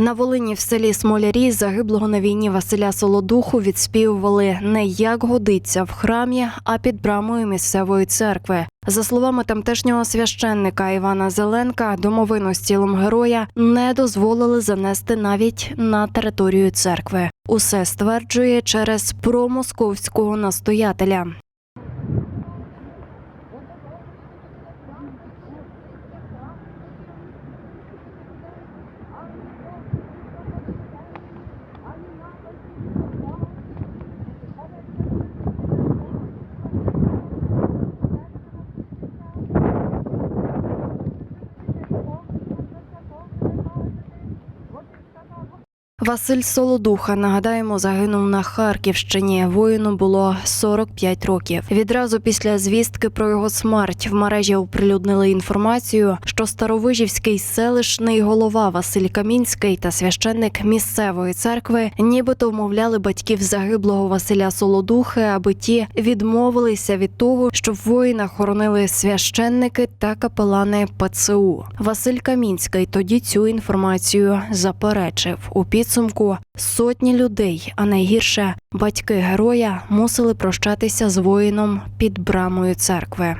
На Волині в селі Смолярі загиблого на війні Василя Солодуху відспівували не як годиться в храмі, а під брамою місцевої церкви. За словами тамтешнього священника Івана Зеленка, домовину з тілом героя не дозволили занести навіть на територію церкви. Усе стверджує через промосковського настоятеля. Василь Солодуха, нагадаємо, загинув на Харківщині. Воїну було 45 років. Відразу після звістки про його смерть в мережі оприлюднили інформацію, що старовижівський селищний голова Василь Камінський та священник місцевої церкви нібито вмовляли батьків загиблого Василя Солодухи, аби ті відмовилися від того, щоб воїна хоронили священники та капелани ПЦУ. Василь Камінський тоді цю інформацію заперечив. У підсумку сотні людей, а найгірше батьки героя, мусили прощатися з воїном під брамою церкви.